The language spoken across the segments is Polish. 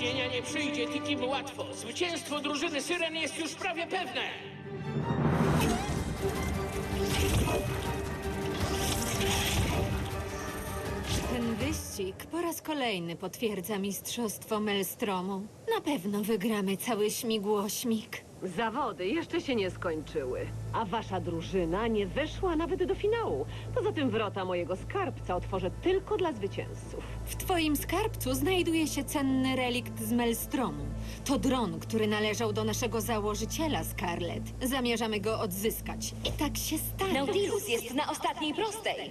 Yeti Team łatwo. Zwycięstwo drużyny Syren jest już prawie pewne. Ten wyścig po raz kolejny potwierdza mistrzostwo Melstromu. Na pewno wygramy cały śmigłośmig. Zawody jeszcze się nie skończyły, a wasza drużyna nie weszła nawet do finału. Poza tym wrota mojego skarbca otworzę tylko dla zwycięzców. W twoim skarbcu znajduje się cenny relikt z Melstromu. To dron, który należał do naszego założyciela, Scarlett. Zamierzamy go odzyskać. I tak się stanie. Nautilus jest na ostatniej prostej.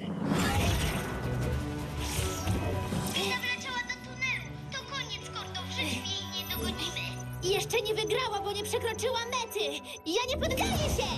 Zawleciała do tunelu. To koniec, Kordo. W życiu jej nie dogonimy. Jeszcze nie wygrała, bo nie przekroczyła mety. Ja nie poddaję się!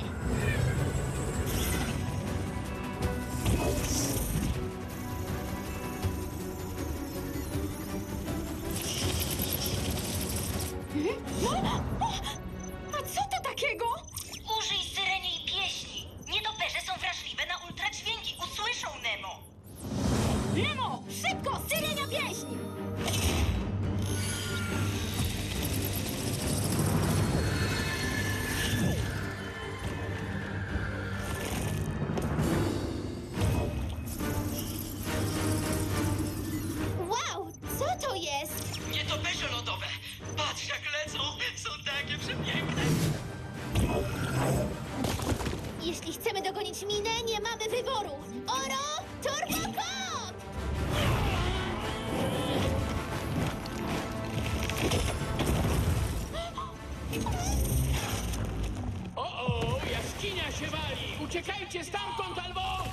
Jak lecą. Są takie przepiękne. Jeśli chcemy dogonić minę, nie mamy wyboru. Oro, Turbokop! O, o, jaskinia się wali. Uciekajcie stamtąd albo...